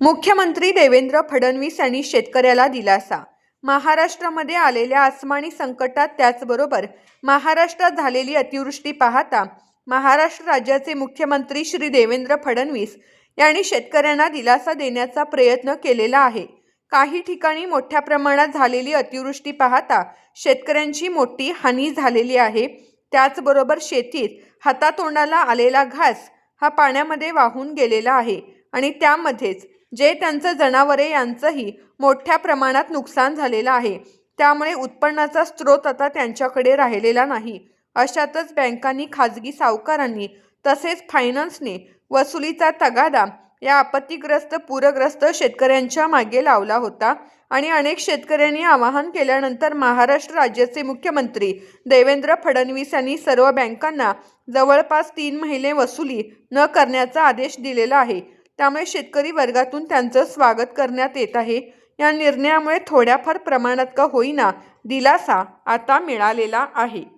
मुख्यमंत्री देवेंद्र फडणवीस यांनी शेतकऱ्याला दिलासा. महाराष्ट्रामध्ये आलेल्या आसमानी संकटात त्याचबरोबर महाराष्ट्रात झालेली अतिवृष्टी पाहता महाराष्ट्र राज्याचे मुख्यमंत्री श्री देवेंद्र फडणवीस यांनी शेतकऱ्यांना दिलासा देण्याचा प्रयत्न केलेला आहे. काही ठिकाणी मोठ्या प्रमाणात झालेली अतिवृष्टी पाहता शेतकऱ्यांची मोठी हानी झालेली आहे. त्याचबरोबर शेतीत हातातोंडाला आलेला घास हा पाण्यामध्ये वाहून गेलेला आहे आणि त्यामध्येच जे त्यांचं जनावरे यांचंही मोठ्या प्रमाणात नुकसान झालेलं आहे. त्यामुळे उत्पन्नाचा स्रोत आता त्यांच्याकडे राहिलेला नाही. अशातच बँकांनी खाजगी सावकारांनी तसेच फायनान्सने वसुलीचा तगादा या आपत्तीग्रस्त पूरग्रस्त शेतकऱ्यांच्या मागे लावला होता आणि अनेक शेतकऱ्यांनी आवाहन केल्यानंतर महाराष्ट्र राज्याचे मुख्यमंत्री देवेंद्र फडणवीस यांनी सर्व बँकांना जवळपास तीन महिने वसुली न करण्याचा आदेश दिलेला आहे. त्यामुळे शेतकरी वर्गातून त्यांचं स्वागत करण्यात येत आहे. या निर्णयामुळे थोड्याफार प्रमाणात का होईना दिलासा आता मिळालेला आहे.